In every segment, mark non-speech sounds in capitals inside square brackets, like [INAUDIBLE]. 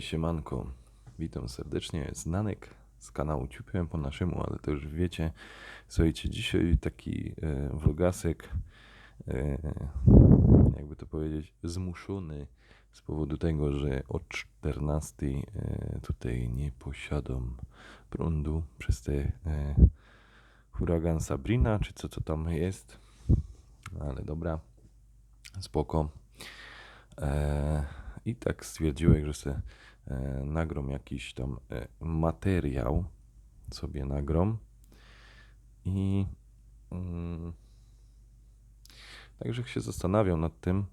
Siemanko, witam serdecznie, Znanek z kanału Ciupiłem po naszemu, ale to już wiecie. Słuchajcie, dzisiaj taki e, vlogasek, e, jakby to powiedzieć, zmuszony z powodu tego, że o 14 e, tutaj nie posiadam prądu przez te e, huragan Sabrina, czy co to tam jest. Ale dobra, spoko. E, I tak stwierdziłem, że se nagrom jakiś tam e, materiał sobie nagrom i mm, także się zastanawiam nad tym,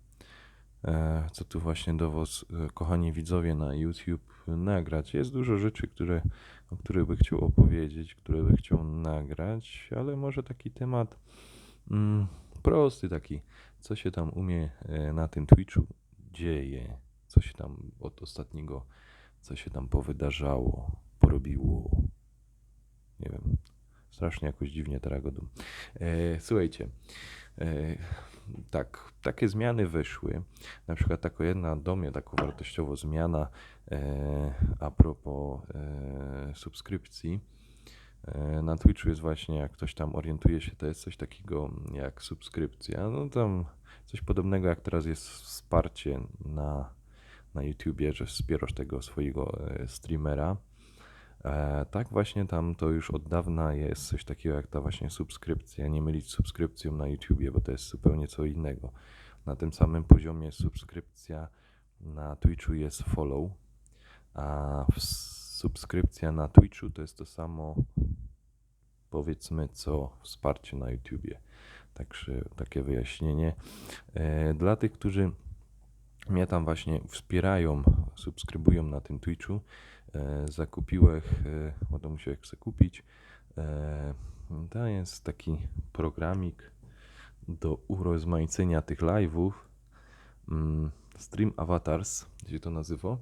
e, co tu właśnie do was, e, kochani widzowie na YouTube nagrać. Jest dużo rzeczy, które, o których by chciał opowiedzieć, które by chciał nagrać, ale może taki temat mm, prosty taki, co się tam umie e, na tym Twitchu dzieje, co się tam od ostatniego, co się tam powydarzało, porobiło. Nie wiem, strasznie jakoś dziwnie teraz go dum. E, słuchajcie, e, tak, takie zmiany wyszły. Na przykład taka jedna do mnie, taką wartościową zmiana e, a propos e, subskrypcji. E, Na Twitchu jest właśnie, jak ktoś tam orientuje się, to jest coś takiego jak subskrypcja. No tam coś podobnego jak teraz jest wsparcie na, na YouTubie, że wspierasz tego swojego e, streamera. E, tak właśnie tam to już od dawna jest coś takiego jak ta właśnie subskrypcja. Nie mylić subskrypcją na YouTubie, bo to jest zupełnie co innego. Na tym samym poziomie subskrypcja na Twitchu jest follow, a subskrypcja na Twitchu to jest to samo powiedzmy co wsparcie na YouTubie. Także takie wyjaśnienie. E, Dla tych, którzy mnie tam właśnie wspierają, subskrybują na tym Twitchu, e, zakupiłem, e, bo musiałem sobie kupić. E, To jest taki programik do urozmaicenia tych live'ów. mm, Stream Avatars się to nazywa.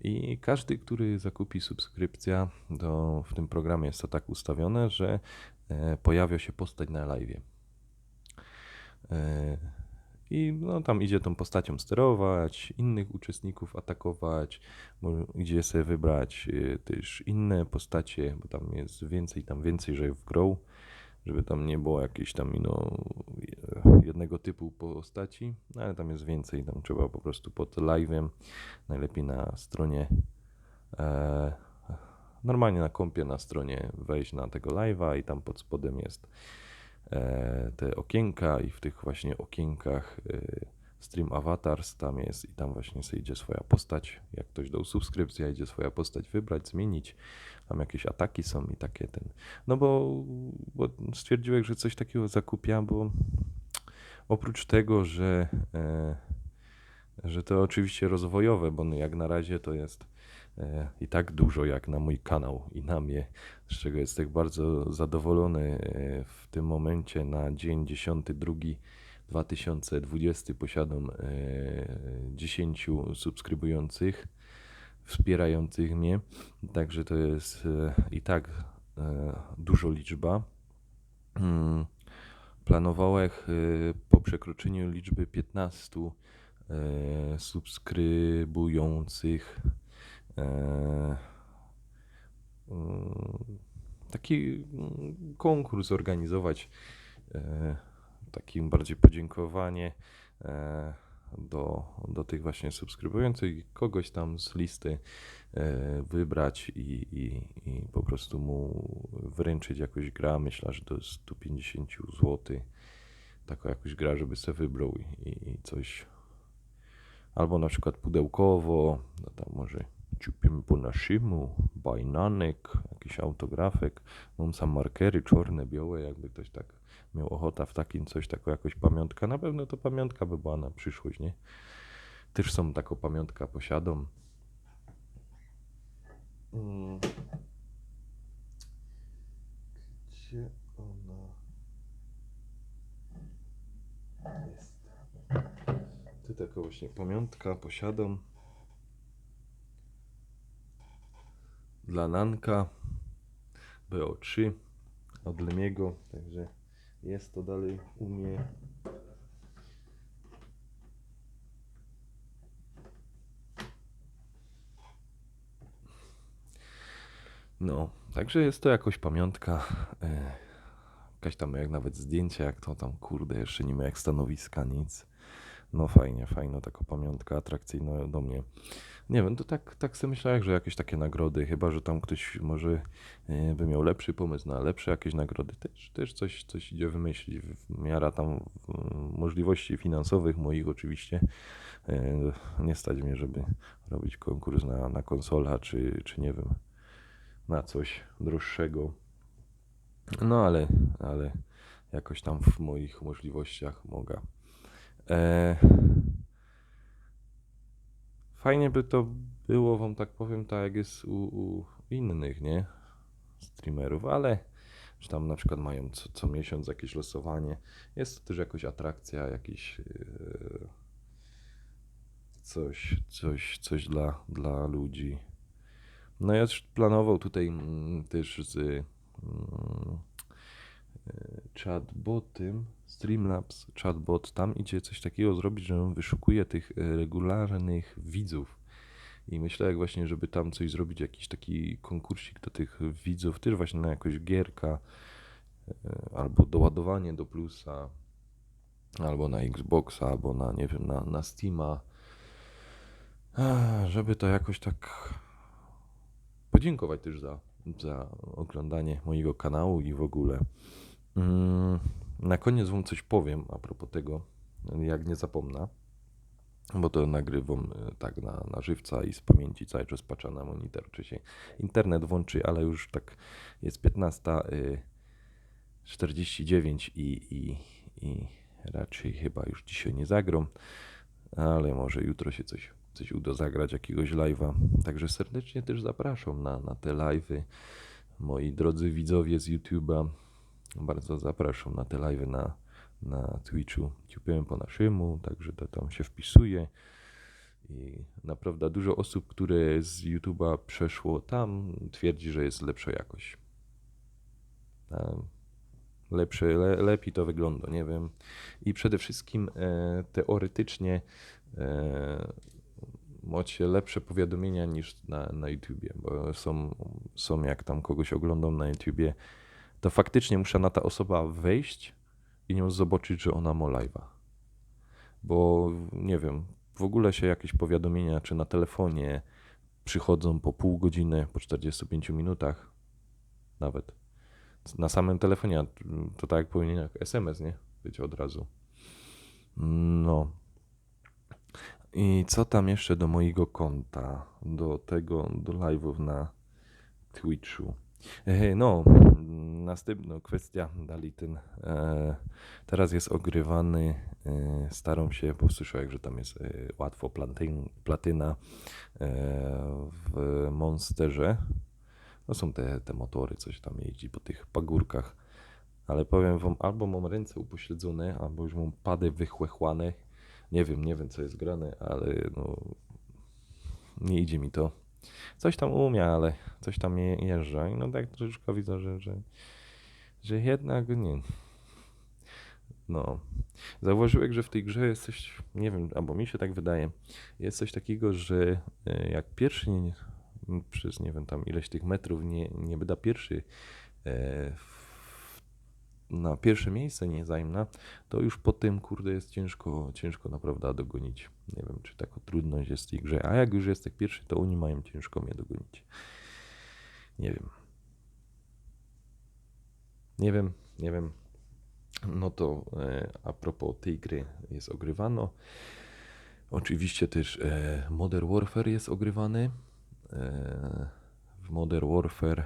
I każdy, który zakupi subskrypcja, to w tym programie jest to tak ustawione, że e, pojawia się postać na live. E, I no, tam idzie tą postacią sterować, innych uczestników atakować, idzie sobie wybrać e, też inne postacie, bo tam jest więcej, tam więcej, że w grą, żeby tam nie było jakieś tam no, je- jednego typu postaci, no, ale tam jest więcej, tam trzeba po prostu pod live'em, najlepiej na stronie e, normalnie na kompie na stronie wejść na tego live'a i tam pod spodem jest te okienka i w tych właśnie okienkach e, Stream Avatars tam jest i tam właśnie sobie idzie swoja postać. Jak ktoś dał subskrypcję, idzie swoja postać wybrać, zmienić. Tam jakieś ataki są i takie ten. No bo, bo stwierdziłem, że coś takiego zakupia, bo oprócz tego, że, e, że to oczywiście rozwojowe, bo no jak na razie to jest e, i tak dużo jak na mój kanał i na mnie, z czego jestem bardzo zadowolony e, w tym momencie na dzień 10.2.2020 posiadam e, 10 subskrybujących, wspierających mnie, także to jest e, i tak e, dużo liczba. Mm, Planowałem e, po przekroczeniu liczby 15 e, subskrybujących e, taki mm, konkurs organizować, e, takim bardziej podziękowanie e, do, do tych właśnie subskrybujących, kogoś tam z listy e, wybrać i, i, i po prostu mu wręczyć jakąś grę, myślę, że do 150 zł, taką jakąś grę, żeby sobie wybrał i, i coś, albo na przykład pudełkowo, no tam może ciupimy po naszemu, bajnanek, jakiś autografek, mam sam markery czarne, białe, jakby ktoś tak miał ochota w takim coś, taką jakoś pamiątka, na pewno to pamiątka by była na przyszłość, nie? Też są taką pamiątkę posiadam. Mm. Gdzie ona jest? Tu taką właśnie pamiątka posiadam. Dla Nanka BO3 od Lemiego, także jest to dalej u mnie. No, także jest to jakoś pamiątka. E, jakaś tam jak nawet zdjęcie, jak to tam, kurde, jeszcze nie ma jak stanowiska, nic. No fajnie, fajna taka pamiątka atrakcyjna do mnie. Nie wiem, to tak, tak sobie myślałem, że jakieś takie nagrody, chyba że tam ktoś może e, by miał lepszy pomysł na lepsze jakieś nagrody, też, też coś, coś idzie wymyślić. W miara tam e, możliwości finansowych moich oczywiście. E, Nie stać mnie, żeby robić konkurs na, na konsola, czy, czy nie wiem, na coś droższego. No ale, ale jakoś tam w moich możliwościach mogę. E, fajnie by to było, wam tak powiem, tak jak jest u, u innych, nie? Streamerów, ale że tam na przykład mają co, co miesiąc jakieś losowanie. Jest to też jakoś atrakcja, jakiś e, coś, coś, coś dla, dla ludzi. No ja też planował tutaj mm, też z mm, chatbotem, Streamlabs chatbot, tam idzie coś takiego zrobić, że on wyszukuje tych e, regularnych widzów. I myślę, jak właśnie, żeby tam coś zrobić, jakiś taki konkursik do tych widzów, też właśnie na jakąś gierka, e, albo doładowanie do plusa, albo na Xboxa, albo na, nie wiem, na, na Steama. Żeby to jakoś tak podziękować też za, za oglądanie mojego kanału i w ogóle. Mm, Na koniec wam coś powiem a propos tego, jak nie zapomnę, bo to nagrywam e, tak na, na żywca i z pamięci cały czas patrzę na monitor, czy się internet włączy, ale już tak jest 15.49 i, i, i raczej chyba już dzisiaj nie zagram, ale może jutro się coś, coś uda zagrać, jakiegoś live'a. Także serdecznie też zapraszam na, na te live'y. Moi drodzy widzowie z YouTube'a, bardzo zapraszam na te live'y na, na Twitchu. Ciupiłem po naszemu, także to tam się wpisuje. I naprawdę dużo osób, które z YouTube'a przeszło tam, twierdzi, że jest lepsza jakość. Lepsze, le, lepiej to wygląda, nie wiem. I przede wszystkim e, teoretycznie e, macie lepsze powiadomienia niż na, na YouTubie, bo są, są jak tam kogoś oglądam na YouTubie, to faktycznie muszę na ta osoba wejść i nią zobaczyć, że ona ma live'a. Bo nie wiem, w ogóle się jakieś powiadomienia, czy na telefonie przychodzą po pół godziny, po 45 minutach nawet. Na samym telefonie, to tak jak powinien jak SMS, nie? Być od razu. No. I co tam jeszcze do mojego konta, do tego, do live'ów na Twitchu? No, następna kwestia, dalej ten, e, teraz jest ogrywany, e, staram się, bo słyszałem, że tam jest e, łatwo platyn, platyna e, w Monsterze. No są te, te motory, coś tam jeździ po tych pagórkach, ale powiem wam, albo mam ręce upośledzone, albo już mam pady wychłechłane, nie wiem, nie wiem co jest grane, ale no, nie idzie mi to. Coś tam umie, ale coś tam je, jeżdża. I no tak troszeczkę widzę, że, że, że jednak nie. No. Zauważyłem, że w tej grze jest coś, nie wiem, albo mi się tak wydaje, jest coś takiego, że e, jak pierwszy przez nie wiem tam ileś tych metrów nie, nie wyda pierwszy e, w- na pierwsze miejsce nie zajmna, to już po tym, kurde, jest ciężko, ciężko naprawdę dogonić. Nie wiem, czy taka trudność jest w tej grze. A jak już jest tak pierwszy, to oni mają ciężko mnie dogonić. Nie wiem. Nie wiem, nie wiem. No to e, a propos tej gry jest ogrywano. Oczywiście też e, Modern Warfare jest ogrywany. E, w Modern Warfare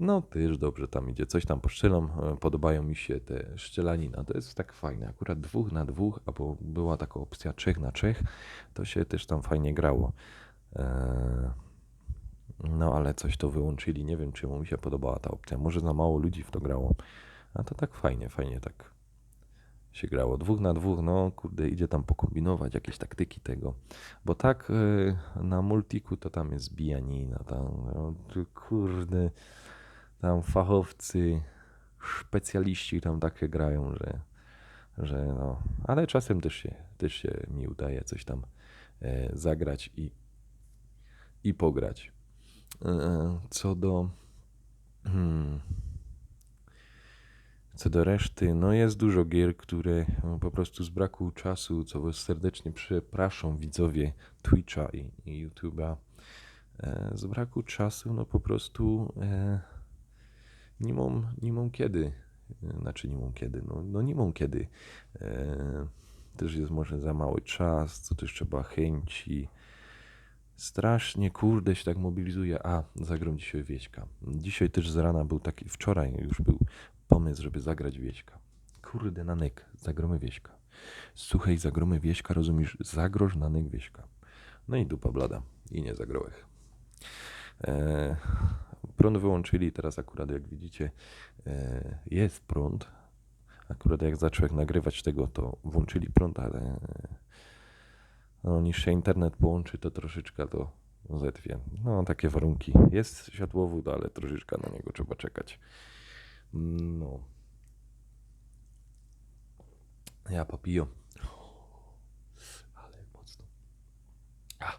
no też dobrze tam idzie, coś tam poszczelam, e, podobają mi się te szczelanina, to jest tak fajne, akurat dwóch na dwóch, albo była taka opcja trzech na trzech, to się też tam fajnie grało. E, No ale coś to wyłączyli, nie wiem czemu mi się podobała ta opcja, może za mało ludzi w to grało, a to tak fajnie, fajnie tak się grało. Dwóch na dwóch, no kurde, idzie tam pokombinować jakieś taktyki tego. Bo tak e, na multiku to tam jest bijanina, tam, no, kurde, tam fachowcy, specjaliści tam takie grają, że, że no, ale czasem też się, też się mi udaje coś tam e, zagrać i, i pograć. E, Co do. Hmm, co do reszty, no jest dużo gier, które no, po prostu z braku czasu, co was serdecznie przepraszam widzowie Twitcha i, i YouTube'a, e, z braku czasu, no po prostu e, nie mam, nie mam kiedy. E, Znaczy nie mam kiedy, no, no nie mam kiedy. E, też jest może za mały czas, co też trzeba chęci. Strasznie, kurde, się tak mobilizuje. A, zagram dzisiaj Wieśka. Dzisiaj też z rana był taki, wczoraj już był pomysł, żeby zagrać Wieśka. Kurde, na nyk, zagromy Wieśka. Słuchaj, zagromy Wieśka, rozumiesz? Zagroż na nyk Wieśka. No i dupa blada. I nie zagrołech. E, prąd wyłączyli, teraz akurat jak widzicie e, jest prąd. Akurat jak zacząłem nagrywać tego, to włączyli prąd, ale no, niż się internet połączy, to troszeczkę to zetwie. No, takie warunki. Jest światłowód, ale troszeczkę na niego trzeba czekać. No. Ja popiję. Ale mocno. A,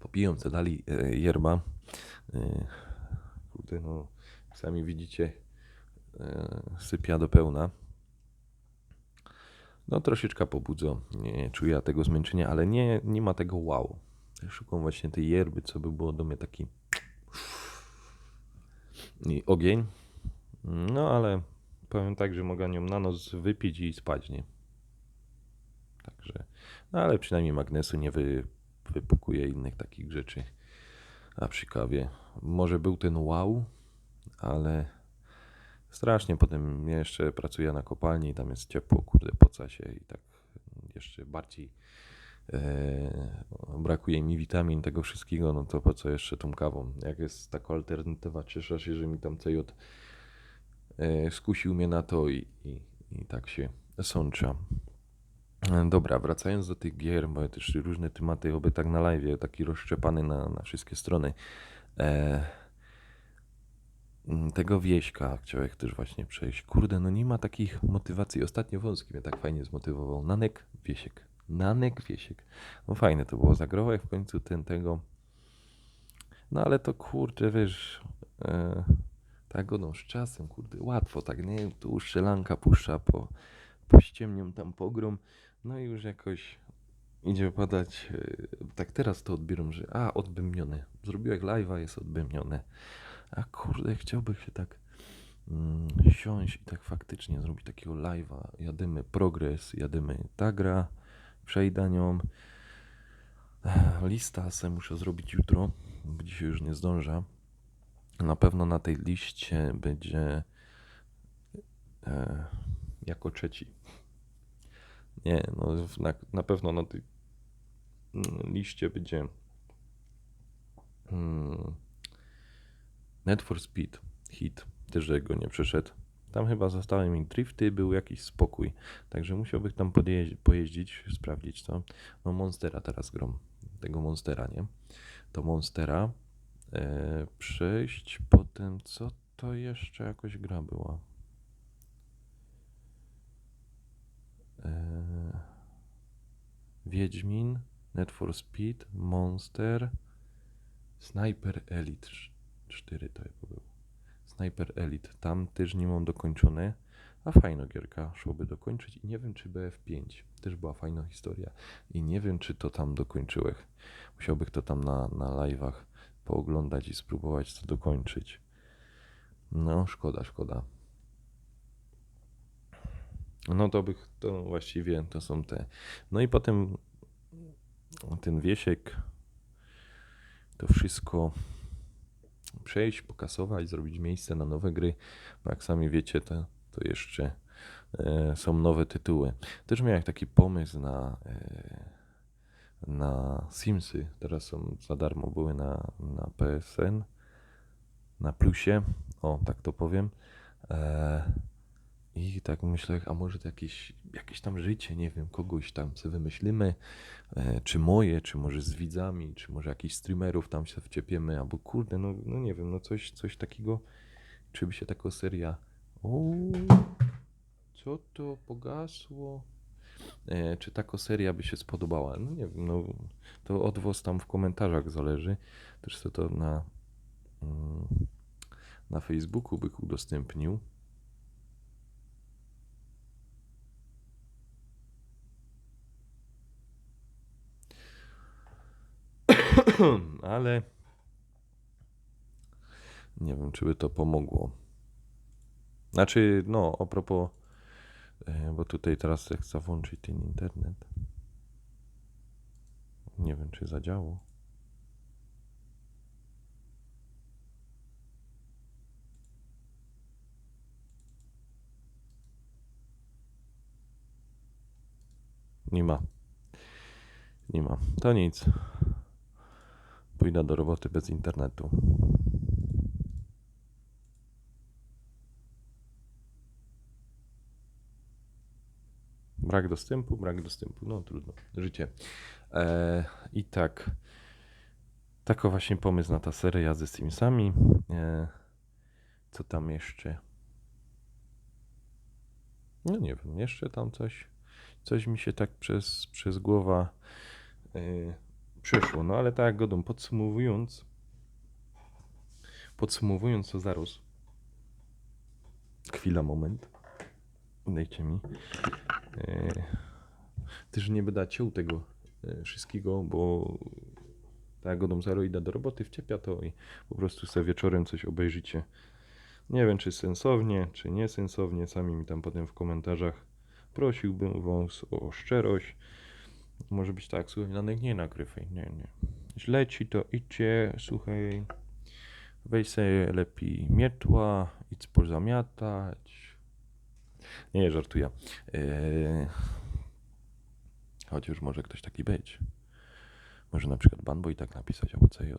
popiję, co dali e, yerba. E, kurde, no, sami widzicie, e, sypia do pełna. No troszeczkę pobudzą. Nie czuję tego zmęczenia, ale nie, nie ma tego wow. Szukam właśnie tej yerby, co by było do mnie taki i ogień. No ale powiem tak, że mogę nią na noc wypić i spać, nie? Także, no ale przynajmniej magnesu nie wy, wypukuje innych takich rzeczy. A przy kawie może był ten wow, ale strasznie potem ja jeszcze pracuję na kopalni i tam jest ciepło, kurde, poca się i tak jeszcze bardziej e, brakuje mi witamin tego wszystkiego, no to po co jeszcze tą kawą? Jak jest taka alternatywa, cieszę się, że mi tam CJ e, skusił mnie na to i, i, i tak się sącza. E, Dobra, wracając do tych gier, bo też różne tematy, oby tak na live, taki rozszczepany na, na wszystkie strony. E, tego wieśka chciałem też właśnie przejść. Kurde, no nie ma takich motywacji. Ostatnio Wąski mnie tak fajnie zmotywował. Nanek, Wiesiek. Nanek, Wiesiek. No fajne to było. Zagrałem w końcu ten tego. No ale to kurde, wiesz, e, tak no z czasem, kurde, łatwo, tak nie? Tu strzelanka puszcza po, po tam pogrom. No i już jakoś idzie padać. e, Tak teraz to odbieram, że a, odbębnione. Zrobiłeś live'a, jest odbębnione. A kurde, chciałbym się tak mm, siąść i tak faktycznie zrobić takiego live'a. Jadymy progres, jadymy ta gra, przejdę nią. Lista se muszę zrobić jutro, bo dzisiaj już nie zdążę. Na pewno na tej liście będzie e, jako trzeci. Nie, no na, na pewno na tej mm, liście będzie mm, Need for Speed Hit, też że go nie przeszedł. Tam chyba zostały mi drifty, był jakiś spokój. Także musiałbym tam pojeździć, sprawdzić co. No Monstera teraz grom. Tego Monstera, nie? To Monstera. E, przejść potem, co to jeszcze jakoś gra była? Wiedźmin, Need for Speed, Monster, Sniper Elite 4 to chyba był. Sniper Elite, tam też nie mam dokończone, a fajna gierka, szłoby dokończyć i nie wiem czy BF5, też była fajna historia i nie wiem czy to tam dokończyłeś. Musiałbym to tam na, na live'ach pooglądać i spróbować to dokończyć. No, szkoda, szkoda. No to bych, to właściwie to są te. No i potem ten wiesiek, to wszystko przejść, pokasować, zrobić miejsce na nowe gry, bo jak sami wiecie, to, to jeszcze e, są nowe tytuły. Też miałem taki pomysł na, e, na Simsy, teraz są za darmo, były na, na PSN, na plusie, o tak to powiem. E, i tak myślę, a może to jakieś, jakieś tam życie, nie wiem, kogoś tam sobie wymyślimy, e, czy moje, czy może z widzami, czy może jakichś streamerów tam się wciepiemy, albo kurde, no, no nie wiem, no coś, coś takiego, czy by się taka seria, o, co to pogasło, e, czy taka seria by się spodobała, no nie wiem, no to od was tam w komentarzach zależy, też sobie to na, mm, na Facebooku bych udostępnił. [CLEARS THROAT] Ale nie wiem, czy by to pomogło. Znaczy, no, a propos, e, bo tutaj teraz chcę włączyć ten internet. Nie wiem, czy zadziało. Nie ma. Nie ma. To nic. Pójdę do roboty bez internetu. Brak dostępu, brak dostępu. No trudno. Życie. E, I tak. Taki właśnie pomysł na ta seria jazdy z Simsami. E, co tam jeszcze? No nie wiem, jeszcze tam coś, coś mi się tak przez, przez głowa e, przeszło. No ale tak godą, podsumowując, podsumowując to zaraz. Chwila, moment. Dajcie mi. E, też nie będę ciął tego e, wszystkiego, bo tak jak godą zero idę do roboty, wciepia to i po prostu sobie wieczorem coś obejrzycie. Nie wiem, czy sensownie, czy niesensownie, sami mi tam potem w komentarzach prosiłbym was o szczerość. Może być tak, słuchaj, Nanek, nie nagrywaj, nie, nie. Źle ci to idzie, słuchaj, weź sobie lepiej mietła, idź pozamiatać. Nie, żartuję. Eee, chociaż może ktoś taki być. Może na przykład Banboy tak napisać, albo CJ.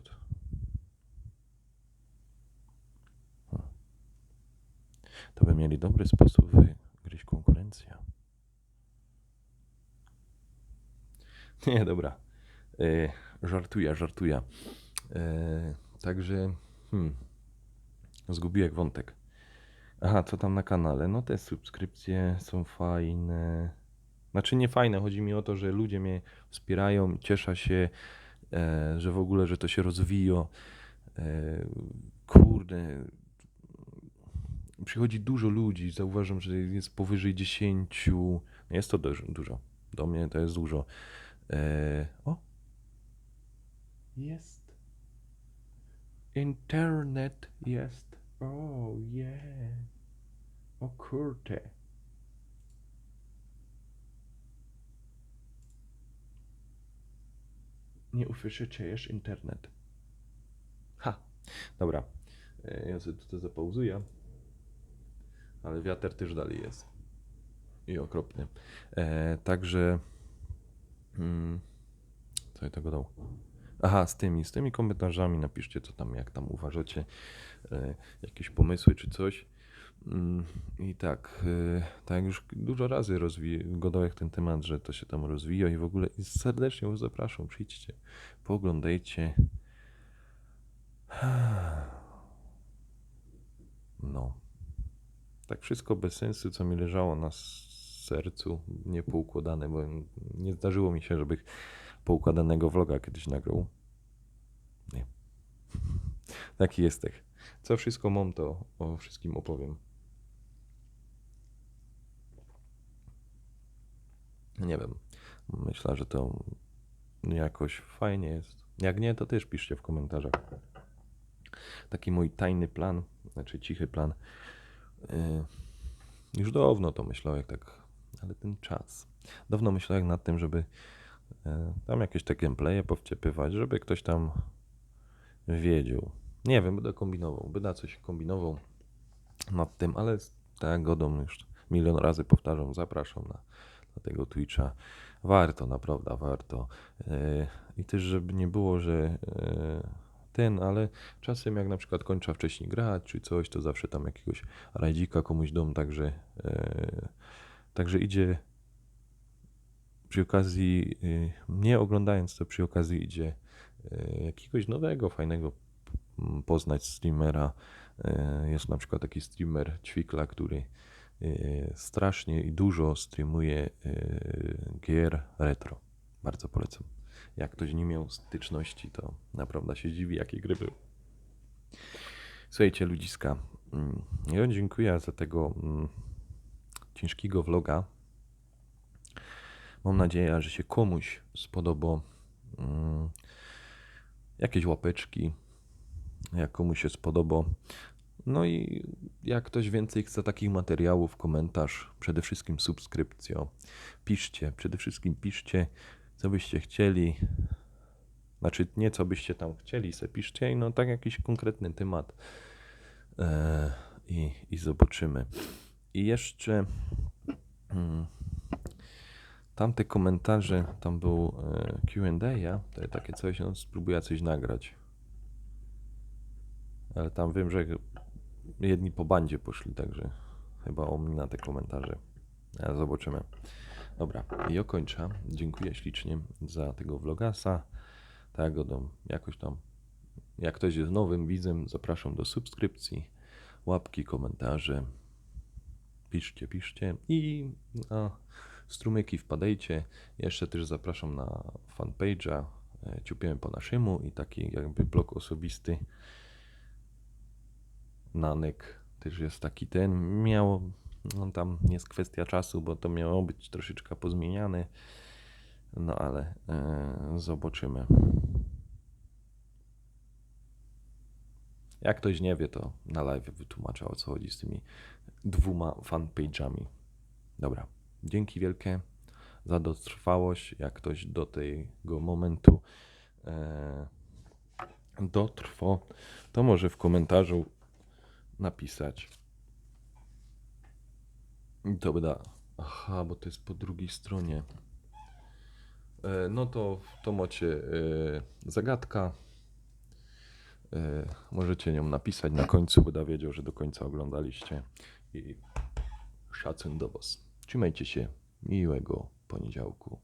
Hmm. To by mieli dobry sposób wygryźć konkurencję. [LAUGHS] Nie, dobra. E, żartuję, żartuję. E, także, hmm, zgubiłem wątek. Aha, co tam na kanale? No te subskrypcje są fajne. Znaczy nie fajne, chodzi mi o to, że ludzie mnie wspierają, cieszę się, e, że w ogóle, że to się rozwija. E, kurde, przychodzi dużo ludzi, zauważam, że jest powyżej 10. No Jest to dużo. Do mnie to jest dużo. E, o! Jest. Internet jest. O, yeah. O kurde. Nie usłyszycie już internet. Ha. Dobra. E, Ja sobie tutaj zapauzuję. Ale wiatr też dalej jest. I okropny. E, także... Mm, co ja tego dał? Aha, z tymi, z tymi komentarzami napiszcie, co tam, jak tam uważacie, e, jakieś pomysły czy coś. Mm, I tak, e, tak już dużo razy gadałem ten temat, że to się tam rozwija i w ogóle i serdecznie was zapraszam, przyjdźcie, pooglądajcie. [SIGHS] No. Tak wszystko bez sensu, co mi leżało na sercu, niepoukładane, bo nie zdarzyło mi się, żeby poukładanego vloga kiedyś nagrał. Nie. [LAUGHS] Taki jestem. Co wszystko mam, to o wszystkim opowiem. Nie wiem. Myślę, że to jakoś fajnie jest. Jak nie, to też piszcie w komentarzach. Taki mój tajny plan, znaczy cichy plan. Yy, już dawno to myślałem, jak tak, ale ten czas. Dawno myślałem nad tym, żeby e, tam jakieś te gameplaye powciepywać, żeby ktoś tam wiedział. Nie wiem, będę kombinował, będę coś kombinował nad tym, ale tak godą już milion razy powtarzam, zapraszam na, na tego Twitcha. Warto, naprawdę warto. E, I też, żeby nie było, że e, ten, ale czasem jak na przykład kończę wcześniej grać czy coś, to zawsze tam jakiegoś rajdzika komuś dom, także, e, także idzie przy okazji, y, nie oglądając to, przy okazji idzie y, jakiegoś nowego, fajnego poznać streamera. Y, Jest na przykład taki streamer Ćwikla, który strasznie i dużo streamuje gier retro. Bardzo polecam. Jak ktoś nie miał styczności, to naprawdę się dziwi, jakie gry były. Słuchajcie, ludziska, mm, ja dziękuję za tego mm, ciężkiego vloga. Mam nadzieję, że się komuś spodoba. Mm, Jakieś łapeczki, jak komuś się spodoba. No i jak ktoś więcej chce takich materiałów, komentarz, przede wszystkim subskrypcja. Piszcie, przede wszystkim piszcie, co byście chcieli. Znaczy, nie co byście tam chcieli, se piszcie, no tak jakiś konkretny temat. E, i, I zobaczymy. I jeszcze mm, tamte komentarze, tam był e, QA, ja, takie coś, no spróbuję coś nagrać. Ale tam wiem, że jedni po bandzie poszli, także chyba omina te komentarze. Ale zobaczymy. Dobra, i okończę. Dziękuję ślicznie za tego vlogasa. Tak, dom, jakoś tam. Jak ktoś jest nowym widzem, zapraszam do subskrypcji, łapki, komentarze. Piszcie, piszcie i na strumyki wpadajcie. Jeszcze też zapraszam na fanpage'a e, Ciupiemy po naszemu i taki jakby blog osobisty. Nanek też jest taki ten. Miało, no tam jest kwestia czasu, bo to miało być troszeczkę pozmieniane. No ale e, zobaczymy. Jak ktoś nie wie, to na live wytłumaczę o co chodzi z tymi dwoma fanpage'ami. Dobra, dzięki wielkie za dotrwałość. Jak ktoś do tego momentu e, dotrwa, to może w komentarzu napisać. Da. Aha, bo to jest po drugiej stronie. E, No to, to macie e, zagadka. E, Możecie nią napisać na końcu, da wiedział, że do końca oglądaliście. I szacun do Was. Trzymajcie się. Miłego poniedziałku.